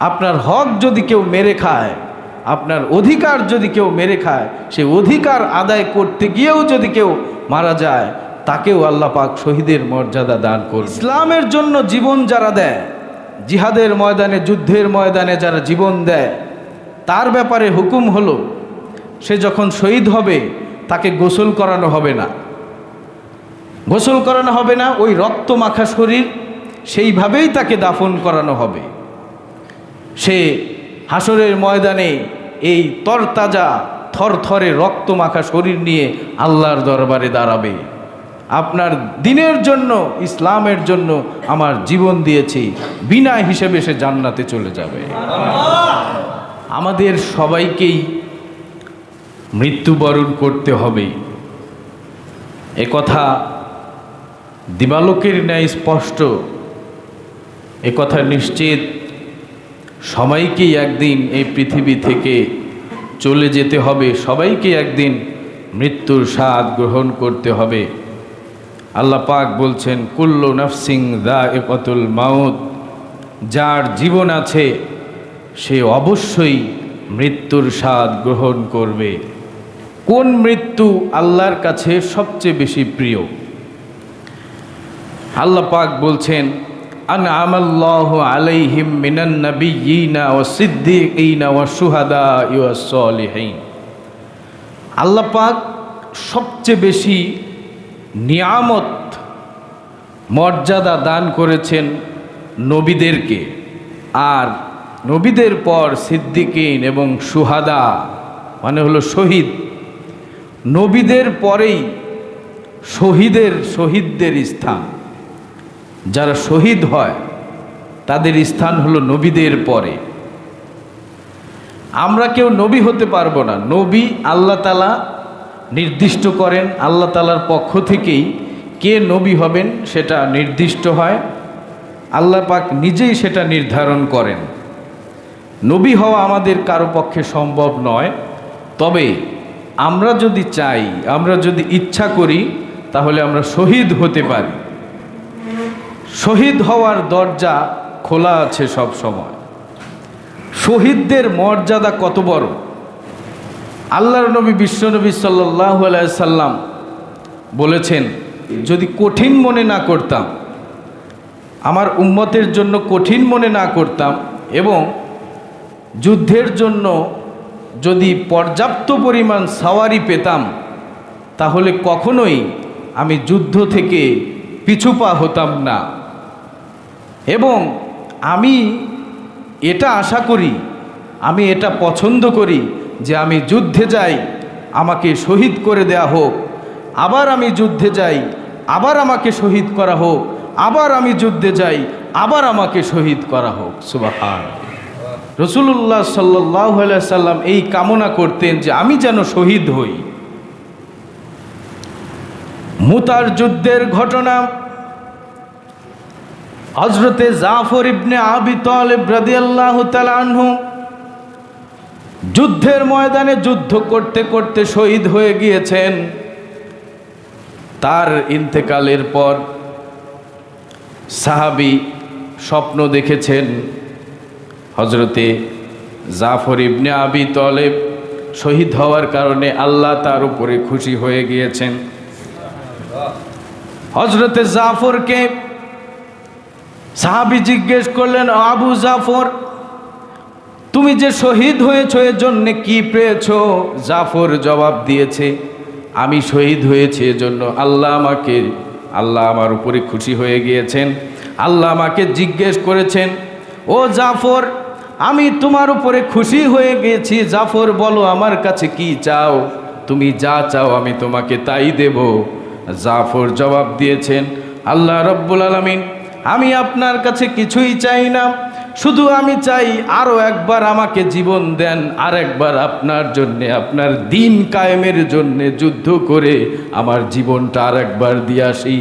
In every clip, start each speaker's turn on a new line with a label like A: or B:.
A: আপনার হক যদি কেউ মেরে খায়, আপনার অধিকার যদি কেউ মেরে খায়, সে অধিকার আদায় করতে গিয়েও যদি কেউ মারা যায়, তাকেও আল্লাহ পাক শহীদের মর্যাদা দান করবে ইসলামের জন্য জীবন যারা দেয়, জিহাদের ময়দানে, যুদ্ধের ময়দানে যারা জীবন দেয়, তার ব্যাপারে হুকুম হলো, সে যখন শহীদ হবে, তাকে গোসল করানো হবে না। গোসল করানো হবে না, ওই রক্ত মাখা শরীর, সেইভাবেই তাকে দাফন করানো হবে। সে হাসরের ময়দানে এই তরতাজা, থরথরে রক্ত মাখা শরীর নিয়ে আল্লাহর দরবারে দাঁড়াবে। আপনার দিনের জন্য, ইসলামের জন্য আমার জীবন দিয়েছি, বিনা হিসেবে সে জান্নাতে চলে যাবে। আমাদের সবাইকেই মৃত্যুবরণ করতে হবে। এ কথা দিবালোকের ন্যায় স্পষ্ট, এ কথা নিশ্চিত সবাইকেই একদিন এই পৃথিবী থেকে চলে যেতে হবে। সবাইকে একদিন মৃত্যুর স্বাদ গ্রহণ করতে হবে। আল্লাহ পাক বলছেন, কুল্লু নফসিং দা একতুল মাউত। যার জীবন আছে, সে অবশ্যই মৃত্যুর স্বাদ গ্রহণ করবে। কোন মৃত্যু আল্লাহর কাছে সবচেয়ে বেশি প্রিয়? আল্লাহ পাক বলছেন মিনান নাবিয়িনা ওয়া সিদ্দিকিনা ওয়া শুহাদা ওয়া সলিহিন আল্লাহ পাক সবচেয়ে বেশি নিয়ামত, মর্যাদা দান করেছেন নবীদেরকে। আর নবীদের পর সিদ্দিকিন এবং সুহাদা মানে হলো শহীদ। নবীদের পরেই শহীদের, শহীদদের স্থান। যারা শহীদ হয়, তাদের স্থান হলো নবীদের পরে। আমরা কেউ নবী হতে পারব না। নবী আল্লাহ তালা নির্দিষ্ট করেন, আল্লাহ তালার পক্ষ থেকেই কে নবী হবেন সেটা নির্দিষ্ট হয়। আল্লাহ পাক নিজেই সেটা নির্ধারণ করেন। নবী হওয়া আমাদের কারও পক্ষে সম্ভব নয়। তবে আমরা যদি চাই, আমরা যদি ইচ্ছা করি, তাহলে আমরা শহীদ হতে পারি। শহীদ হওয়ার দরজা খোলা আছে সব সময়। শহীদদের মর্যাদা কত বড়? আল্লাহর নবী বিশ্বনবী সাল্লাহ সাল্লাম বলেছেন, যদি কঠিন মনে না করতাম, আমার উম্মতের জন্য কঠিন মনে না করতাম এবং যুদ্ধের জন্য যদি পর্যাপ্ত পরিমাণ সাওয়ারি পেতাম, তাহলে কখনোই আমি যুদ্ধ থেকে পিছুপা হতাম না। এবং আমি এটা আশা করি, আমি এটা পছন্দ করি যে আমি যুদ্ধে যাই, আমাকে শহীদ করে দেয়া হোক। আবার আমি যুদ্ধে যাই, আবার আমাকে শহীদ করা হোক। আবার আমি যুদ্ধে যাই, আবার আমাকে শহীদ করা হোক। সুবাহান। রসুল্লাহ সাল্লাহ সাল্লাম এই কামনা করতেন যে আমি যেন শহীদ হই। মুতার যুদ্ধের ঘটনা হজরতে জাফর ইবনে আবি তলেব রাদিয়াল্লাহ তালানহু যুদ্ধের ময়দানে যুদ্ধ করতে করতে শহীদ হয়ে গিয়েছেন। তার ইন্তেকালের পর সাহাবি স্বপ্ন দেখেছেন হজরতে জাফর ইবনে আবি তলেব শহীদ হওয়ার কারণে আল্লাহ তার উপরে খুশি হয়ে গিয়েছেন। হজরতে জাফরকে সাহাবি জিজ্ঞেস করলেন, আবু জাফর, তুমি যে শহীদ হয়েছ এর জন্যে কি পেয়েছ? জাফর জবাব দিয়েছে, আমি শহীদ হয়েছি এজন্য আল্লাহ আমাকে, আল্লাহ আমার উপরে খুশি হয়ে গিয়েছেন। আল্লাহ আমাকে জিজ্ঞেস করেছেন, ও জাফর, আমি তোমার উপরে খুশি হয়ে গিয়েছি। জাফর, বলো আমার কাছে কি চাও? তুমি যা চাও আমি তোমাকে তাই দেব। জাফর জবাব দিয়েছেন, আল্লাহ রব্বুল আলমিন আমি আপনার কাছে কিছুই চাই না। শুধু আমি চাই আরও একবার আমাকে জীবন দেন, আর একবার আপনার জন্যে, আপনার দিন কায়েমের জন্যে যুদ্ধ করে আমার জীবনটা আর একবার দিয়ে আসি।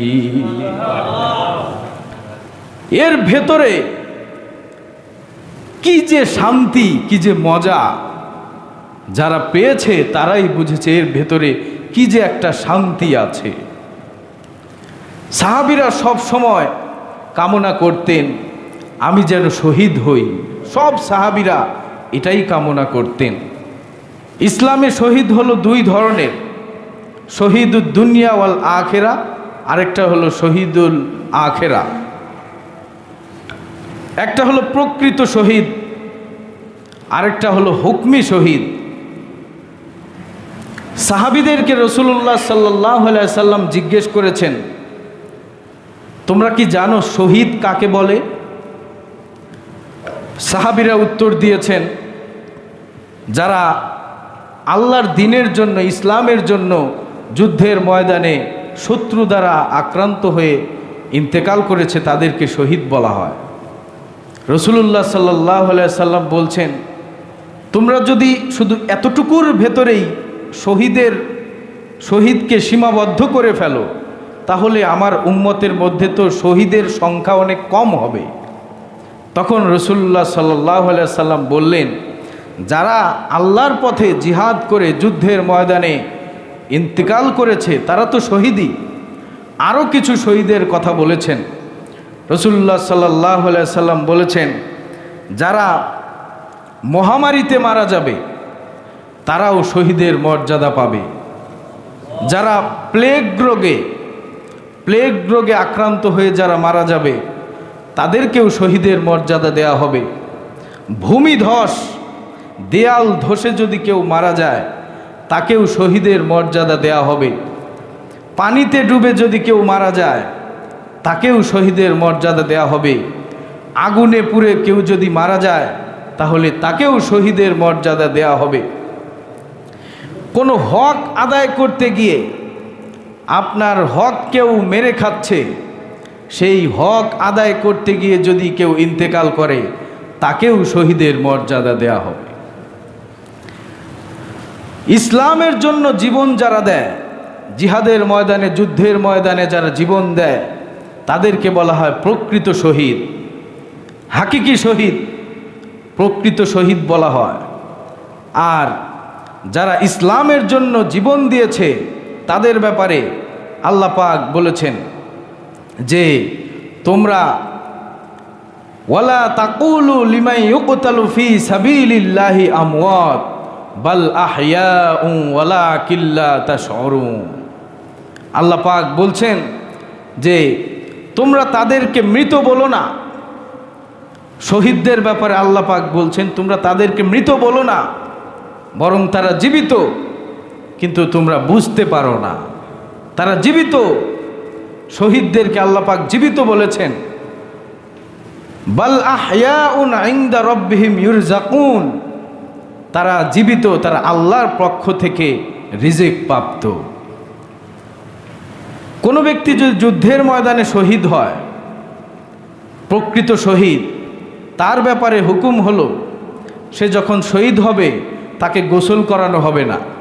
A: এর ভেতরে কি যে শান্তি, কি যে মজা যারা পেয়েছে তারাই বুঝেছে এর ভেতরে কি যে একটা শান্তি আছে। সাহাবিরা সব সময় কামনা করতেন, আমি যেন শহীদ হই। সব সাহাবিরা এটাই কামনা করতেন। ইসলামে শহীদ হলো দুই ধরনের শহীদুল দুনিয়া ওয়াল আখেরা, আরেকটা হলো শহীদুল আখেরা। একটা হলো প্রকৃত শহীদ, আরেকটা হলো হুকমি শহীদ। সাহাবিদেরকে রসুল্লাহ সাল্লাহ সাল্লাম জিজ্ঞেস করেছেন তোমরা কি জানো শহীদ কাকে বলে? সাহাবিরা উত্তর দিয়েছেন, যারা আল্লাহর দিনের জন্য, ইসলামের জন্য যুদ্ধের ময়দানে শত্রু দ্বারা আক্রান্ত হয়ে ইন্তেকাল করেছে, তাদেরকে শহীদ বলা হয়। রসুল্লাহ সাল্লাহ সাল্লাম বলছেন, তোমরা যদি শুধু এতটুকুর ভেতরেই শহীদের, শহীদকে সীমাবদ্ধ করে ফেলো তাহলে আমার উম্মতের মধ্যে তো শহীদের সংখ্যা অনেক কম হবে। তখন রসুল্লাহ সাল্লাহ সাল্লাম বললেন, যারা আল্লাহর পথে জিহাদ করে যুদ্ধের ময়দানে ইন্তেকাল করেছে, তারা তো শহীদই। আরও কিছু শহীদের কথা বলেছেন। রসুল্লাহ সাল্লাহ সাল্লাম বলেছেন, যারা মহামারীতে মারা যাবে, তারাও শহীদের মর্যাদা পাবে। যারা প্লেগ রোগে প্লেগ রোগে আক্রান্ত হয়ে যারা মারা যাবে, তাদেরকেও শহীদের মর্যাদা দেয়া হবে। ভূমিধস দেয়াল ধসে যদি কেউ মারা যায়, তাকেও শহীদের মর্যাদা দেয়া হবে। পানিতে ডুবে যদি কেউ মারা যায়, তাকেও শহীদের মর্যাদা দেয়া হবে। আগুনে পুড়ে কেউ যদি মারা যায়, তাহলে তাকেও শহীদের মর্যাদা দেয়া হবে। কোনো হক আদায় করতে গিয়ে আপনার হক কেউ মেরে খাচ্ছে, সেই হক আদায় করতে গিয়ে যদি কেউ ইন্তেকাল করে, তাকেও শহীদের মর্যাদা দেয়া হবে। ইসলামের জন্য জীবন যারা দেয়, জিহাদের ময়দানে, যুদ্ধের ময়দানে যারা জীবন দেয়, তাদেরকে বলা হয় প্রকৃত শহীদ। হাকিকি শহীদ প্রকৃত শহীদ বলা হয়। আর যারা ইসলামের জন্য জীবন দিয়েছে তাদের ব্যাপারে আল্লাহ পাক বলেছেন যে তোমরা, ওয়ালা তাকুলু লিমাই ইউকতালু ফি সাবিলিল্লাহি আমওয়াত, বাল আহইয়াউ ওয়ালা কিল্লা তাশউরুন। আল্লাহ পাক বলছেন যে, তোমরা তাদেরকে মৃত বলো না। শহীদদের ব্যাপারে আল্লাহ পাক বলছেন, তোমরা তাদেরকে মৃত বলো না, বরং তারা জীবিত। কিন্তু তোমরা বুঝতে পারো না। তারা জীবিত। শহীদদেরকে আল্লাপাক জীবিত বলেছেন। বাল আহয়াউন রব্বিহিম ইউরজাকুন। তারা জীবিত, তারা আল্লাহর পক্ষ থেকে রিজেক প্রাপ্ত। কোনো ব্যক্তি যদি যুদ্ধের ময়দানে শহীদ হয়, প্রকৃত শহীদ, তার ব্যাপারে হুকুম হলো, সে যখন শহীদ হবে, তাকে গোসল করানো হবে না।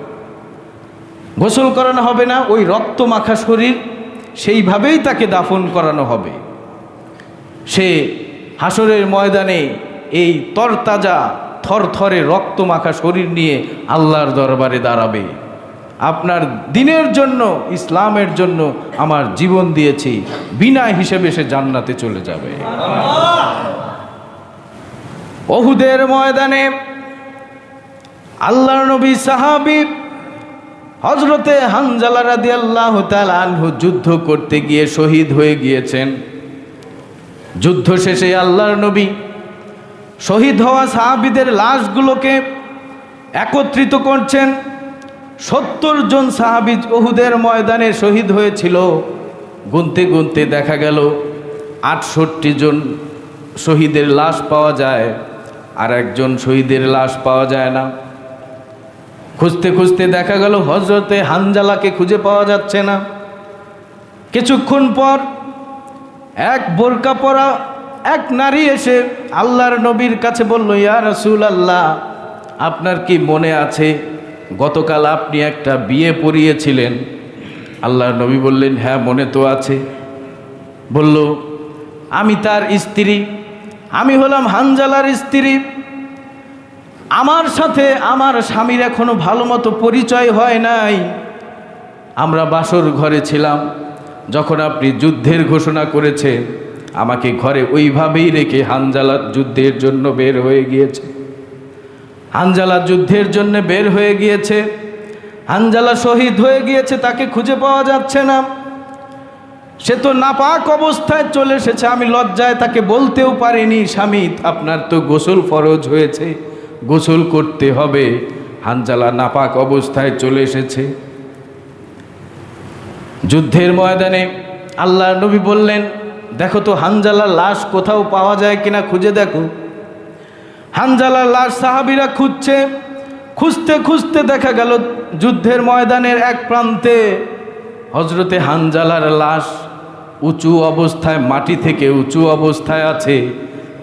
A: গোসল করানো হবে না, ওই রক্ত মাখা শরীর, সেইভাবেই তাকে দাফন করানো হবে। সে হাসরের ময়দানে এই তরতাজা, থরথরে রক্ত মাখা শরীর নিয়ে আল্লাহর দরবারে দাঁড়াবে। আপনার দিনের জন্য, ইসলামের জন্য আমার জীবন দিয়েছি, বিনা হিসেবে সে জান্নাতে চলে যাবে। অহুদের ময়দানে আল্লাহর নবী সাহাবি হজরতে হানজালা রাদি আল্লাহ আনহু যুদ্ধ করতে গিয়ে শহীদ হয়ে গিয়েছেন। যুদ্ধ শেষে আল্লাহর নবী শহীদ হওয়া সাহাবিদের লাশগুলোকে একত্রিত করছেন। সত্তর জন সাহাবি ওহুদের ময়দানে শহীদ হয়েছিল। গুনতে গুনতে দেখা গেল আটষট্টি জন শহীদের লাশ পাওয়া যায় আর একজন শহীদের লাশ পাওয়া যায় না। খুঁজতে খুঁজতে দেখা গেল হজরতে হানজালাকে খুঁজে পাওয়া যাচ্ছে না। কিছুক্ষণ পর এক বোরকা পরা এক নারী এসে আল্লাহর নবীর কাছে বলল, ইয়া রসুল আল্লাহ আপনার কি মনে আছে, গতকাল আপনি একটা বিয়ে পড়িয়েছিলেন আল্লাহর নবী বললেন হ্যাঁ মনে তো আছে। বলল, আমি তার স্ত্রী, আমি হলাম হানজালার স্ত্রী। আমার সাথে আমার স্বামীর এখনও ভালো মতো পরিচয় হয় নাই। আমরা বাসর ঘরে ছিলাম, যখন আপনি যুদ্ধের ঘোষণা করেছেন আমাকে ঘরে ওইভাবেই রেখে হানজালা যুদ্ধের জন্য বের হয়ে গিয়েছে। হানজালা যুদ্ধের জন্য বের হয়ে গিয়েছে, হানজালা শহীদ হয়ে গিয়েছে, তাকে খুঁজে পাওয়া যাচ্ছে না। সে তো নাপাক অবস্থায় চলে এসেছে, আমি লজ্জায় তাকে বলতেও পারিনি, স্বামী, আপনার তো গোসল ফরজ হয়েছে। গোসল করতে হবে। হানজালা নাপাক অবস্থায় চলে এসেছে। যুদ্ধের ময়দানে আল্লাহ নবী বললেন, দেখো তো, হানজালার লাশ কোথাও পাওয়া যায় কিনা খুঁজে দেখো। হানজালার লাশ সাহাবিরা খুঁজছে। খুঁজতে খুঁজতে দেখা গেল যুদ্ধের ময়দানের এক প্রান্তে হজরতে হানজালার লাশ উঁচু অবস্থায়, মাটি থেকে উঁচু অবস্থায় আছে,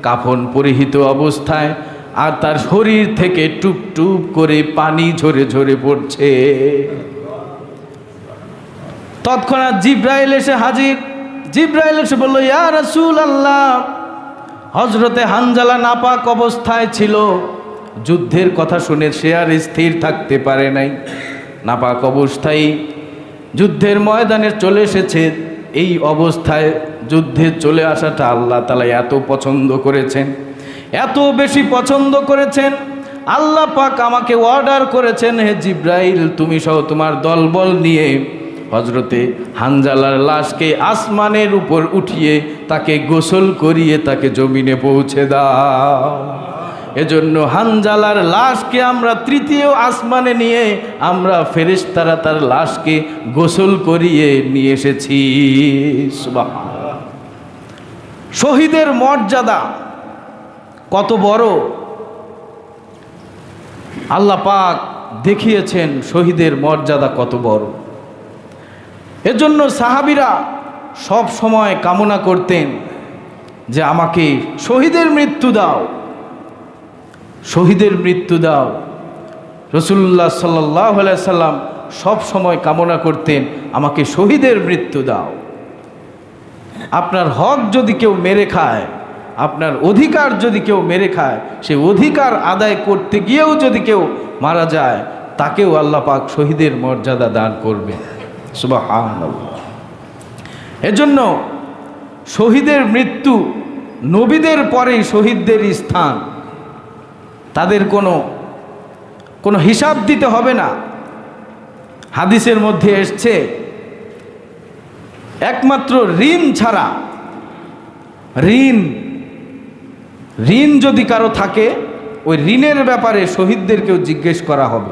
A: কাফন পরিহিত অবস্থায়। আর তার শরীর থেকে টুপ টুপ করে পানি ঝরে ঝরে পড়ছে। তৎক্ষণাৎ জিব্রাইল এসে হাজির। জিব্রাইল এসে বলল, ইয়া রাসূল আল্লাহ হজরতে হানজালা নাপাক অবস্থায় ছিল। যুদ্ধের কথা শুনে সে আর স্থির থাকতে পারে নাই। নাপাক অবস্থায় যুদ্ধের ময়দানে চলে এসেছে। এই অবস্থায় যুদ্ধে চলে আসাটা আল্লাহ তালা এত পছন্দ করেছেন। এত বেশি পছন্দ করেছেন। আল্লাহ পাক আমাকে অর্ডার করেছেন, হে জিব্রাইল, তুমি সহ তোমার দলবল নিয়ে হজরতে হানজালার লাশকে আসমানের উপর উঠিয়ে তাকে গোসল করিয়ে তাকে জমিনে পৌঁছে দাও। এজন্য হানজালার লাশকে আমরা তৃতীয় আসমানে নিয়ে আমরা ফেরেশতারা তার লাশকে গোসল করিয়ে নিয়ে এসেছি। শহীদের মর্যাদা কত বড়? আল্লাহ পাক দেখিয়েছেন শহীদের মর্যাদা কত বড়। এজন্য সাহাবিরা সব সময় কামনা করতেন যে আমাকে শহীদের মৃত্যু দাও। শহীদের মৃত্যু দাও। রসুল্লাহ সাল্লাহ সাল্লাম সব সময় কামনা করতেন, আমাকে শহীদের মৃত্যু দাও। আপনার হক যদি কেউ মেরে খায় আপনার অধিকার যদি কেউ মেরে খায়, সে অধিকার আদায় করতে গিয়েও যদি কেউ মারা যায়, তাকেও আল্লাহ পাক শহীদের মর্যাদা দান করবে। সুবাহ এজন্য শহীদের মৃত্যু নবীদের পরেই শহীদদের স্থান। তাদের কোনো কোনো হিসাব দিতে হবে না। হাদিসের মধ্যে এসছে, একমাত্র ঋণ ছাড়া, ঋণ ঋণ যদি কারও থাকে, ওই ঋণের ব্যাপারে শহীদদেরকেও জিজ্ঞেস করা হবে।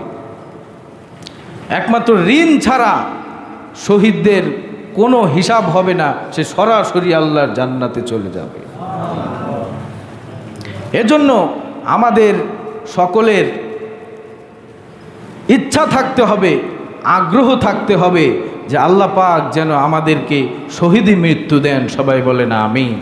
A: একমাত্র ঋণ ছাড়া শহীদদের কোনো হিসাব হবে না, সে সরাসরি আল্লাহর জান্নাতে চলে যাবে। এজন্য আমাদের সকলের ইচ্ছা থাকতে হবে, আগ্রহ থাকতে হবে যে আল্লাহ পাক যেন আমাদেরকে শহীদি মৃত্যু দেন। সবাই বলে না আমি